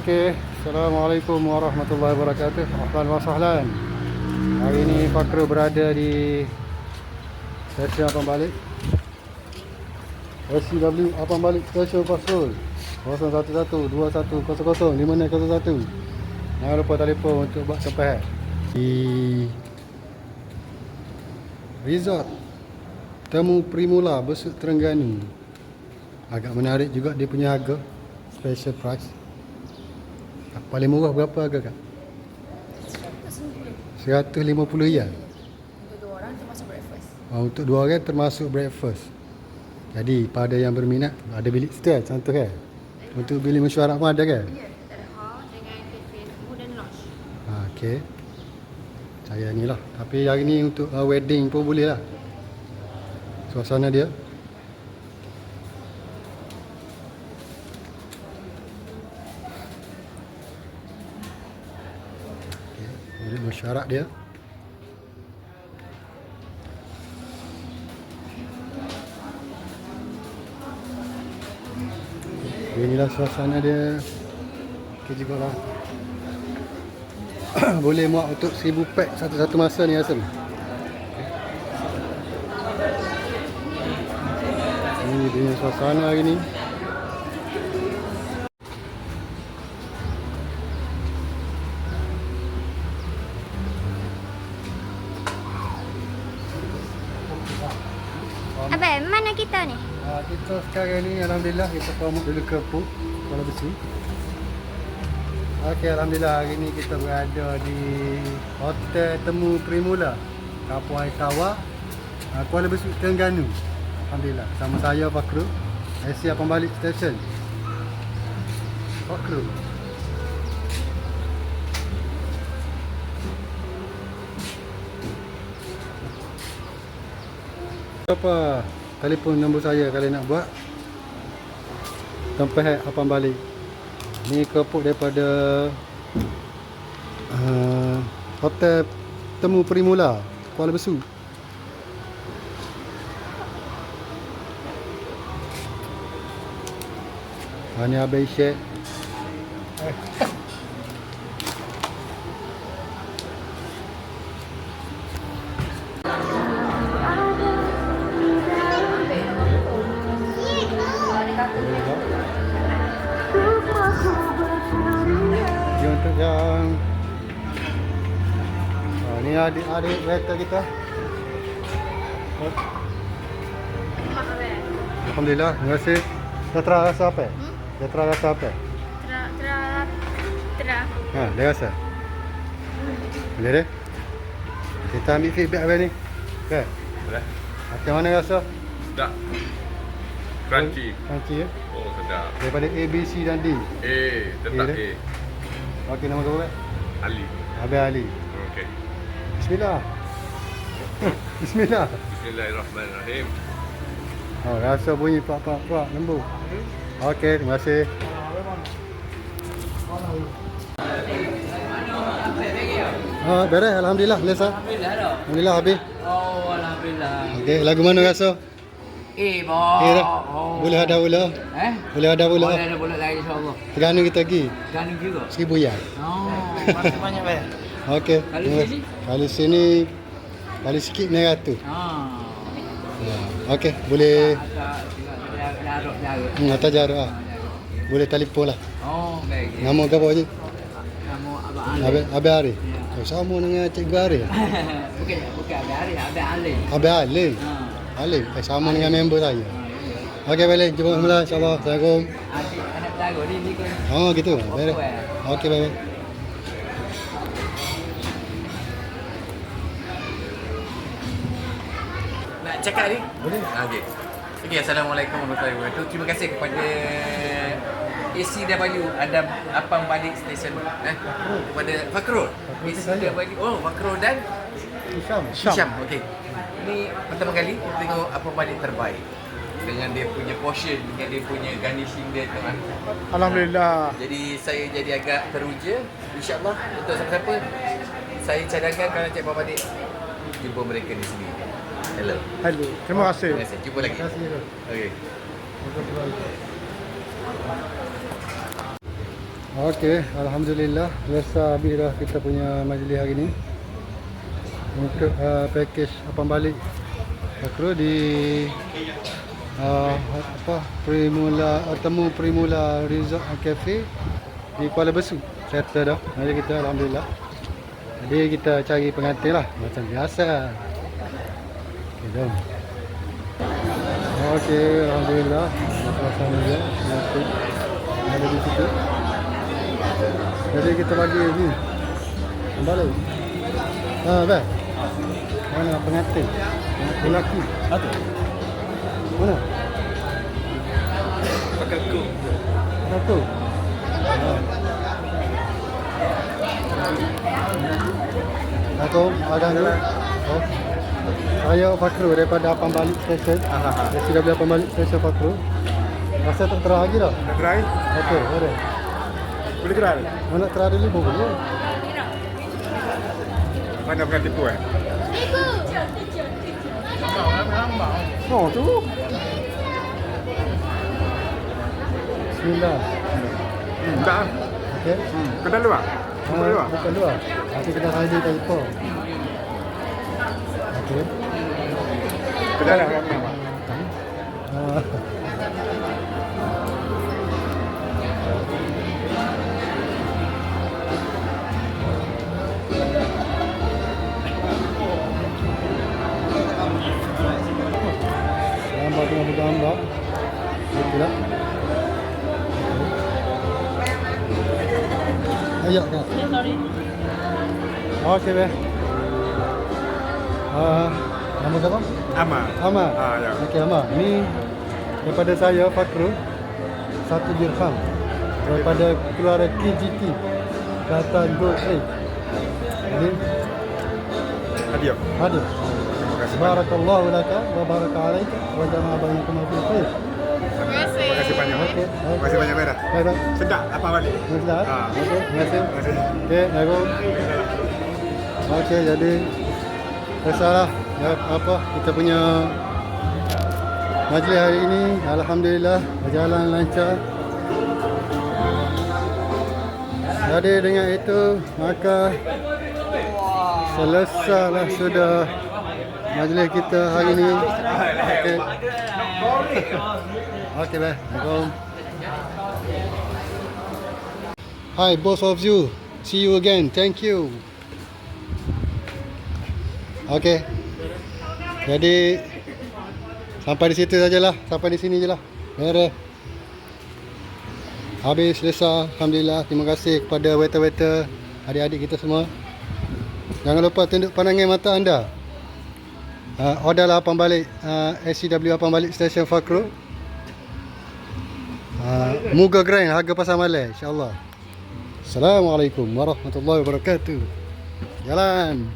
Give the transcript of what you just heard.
Okey, Assalamualaikum warahmatullahi wabarakatuh. Ahlan wa sahlan. Hari ini Fakru berada di stesen Abang Balik. SCW Abang Balik Stesen Pasul 011-2100-5001. Jangan lupa telefon untuk buat tempat. Di Resort Temu Primula Besut Terengganu. Agak menarik juga dia punya harga. Special price. Paling murah berapa harga kak? 150 ya. Untuk dua orang termasuk breakfast. Oh, untuk dua orang termasuk breakfast. Jadi pada yang berminat ada bilik stay contoh kan. Untuk bilik mesyuarat pun ada kan? Ya, kita ada hall dengan cafe food dan lounge. Ha, okey. Saya ni lah. Tapi hari ni untuk uh, wedding pun boleh lah. Suasana dia. Bilik mesyuarat dia. Inilah suasana dia. Okey juga lah. Boleh muat untuk 1000 pack satu-satu masa ni Asam. Ini dia suasana hari ni. Abang, mana kita ni? Ha, kita sekarang ni Alhamdulillah kita promote dulu ke Puh Kuala Besi Okey Alhamdulillah hari ni kita berada di Hotel Temu Primula Kampung Air Tawar uh, Kuala Besi Terengganu. Alhamdulillah sama saya Fakru. Asia Pembalik Station Fakru. Apa telefon nombor saya kalau nak buat tempat apa balik. Ni kepuk daripada uh, hotel temu Primula Kuala Besu Ha, ni Abang Isyek Ni adik-adik kereta kita Alhamdulillah, terima kasih Sejahtera rasa apa? Hmm? Sejahtera rasa apa? Tra, tra, tra. Ha, dia rasa Boleh deh Kita ambil feedback apa ni? Okay. Boleh. Macam mana rasa? Sedap. Crunchy. Crunchy ya? Oh, sedap. Daripada A, B, C dan D Eh, tetap eh. Okey, nama kau apa? Ali. Abang Ali. Bismillah Bismillah Bismillahirrahmanirrahim. Oh, rasa bunyi pak pak pak lembut. Okey, terima kasih. Ah, beres alhamdulillah Lesa. Alhamdulillah dah. Alhamdulillah habis. Oh, Alhamdulillah. Okey, lagu mana rasa? Eh, boh. Eh. Oh. Boleh ada pula. Eh? Boleh ada pula. Boleh ada boleh lagi insyaAllah. Terengganu kita pergi. Gani juga. Seribu ya. Oh, masih banyak bayar. Okey. Terima sini? Kali sini kali sikit ni ratus. Ah. Ya. Okey, boleh hmm, atas jarak ah. Boleh telefon lah. Oh, baik. Nama kau apa je? Kamu Abang Ali. Abang Abang Ari. Ya. Oh, sama dengan Cikgu Ari. ah? bukan, bukan Abang Ali, Abang Ali. Abang Ali. Ha. Ali, eh, sama dengan member saya. Ha. Okey, balik. Jumpa semula insyaAllah. Assalamualaikum. Adik anak jago ni ni. Oh, gitu. Baik. eh. Okey, bye-bye. Cakap ni? Boleh. Ah, Okey. Okey, Assalamualaikum warahmatullahi wabarakatuh. Terima kasih kepada ACW Adam Apam Balik Station eh kepada Fakrul. ACW Oh, Fakrul dan Syam. Syam. Okey. Ini pertama kali kita tengok Apam Balik terbaik dengan dia punya portion, dengan dia punya garnishing dia tuan. Alhamdulillah. Jadi saya jadi agak teruja. InsyaAllah untuk siapa-siapa saya cadangkan kalau Cik Abang Balik jumpa mereka di sini. Hello. Hello. Terima kasih. Terima kasih. Jumpa lagi. Terima kasih. Okey. Okey, Alhamdulillah. Biasa habis dah kita punya majlis hari ni Untuk uh, package Apam balik Akro di uh, apa Primula Temu Primula Resort and Cafe Di Kuala Besu Settle dah Jadi kita Alhamdulillah Jadi kita cari pengantin lah Macam biasa Jom Okey, Alhamdulillah. Suasana dia Pengantin Ada di situ. Jadi kita bagi ni Kembali Ha, dah Mana pengantin? Pengantin lelaki. Ada Mana? Aku. Satu Aku Agang dulu oh. Saya Fakru daripada Apam Balik Station Saya sudah beli Apam Balik Station Fakru Rasa tak terah lagi dah Nak try? Okey, boleh Boleh try? Mana terah dulu pun boleh Mana bukan tipu eh? Oh tu Bismillah Hmm, tak. Okey Hmm, kedai luar? Kedai luar? Bukan luar Nanti kita saja tak lupa Okey Kedai lah kami nama. Ah. Gambar tengah bergambar Betul tak? Ayo kak sorry. Okey be Ah, Nama siapa? Amal. Ahmad. Ah, ya. Okey Ahmad. Ni daripada saya Fakru. Satu dirham. Daripada keluarga KGT. Kata Gold Trade. Jadi Hadiah. Terima kasih banyak. Barakallahu laka wa baraka alaika wa jama'a bainakum fil khair. Terima kasih banyak. Okey. Terima kasih banyak Merah. Baik. Sedap apa balik? Sudah. Ah. Okey, terima kasih. Terima kasih. Okey. Okey, jadi Tersalah ya, apa kita punya majlis hari ini alhamdulillah berjalan lancar. Jadi dengan itu maka selesailah sudah majlis kita hari ini. Okey. Okey, baik. Assalamualaikum. Hi, both of you. See you again. Thank you. Okey. Jadi sampai di situ sajalah. Sampai di sini je lah. Beres. Habis selesai. Alhamdulillah. Terima kasih kepada waiter-waiter, adik-adik kita semua. Jangan lupa tunduk pandangan mata anda. Uh, orderlah apam balik uh, SCW apam balik stesen Fakru. Uh, Muga Grand harga pasar Malay insya-Allah. Assalamualaikum warahmatullahi wabarakatuh. Jalan.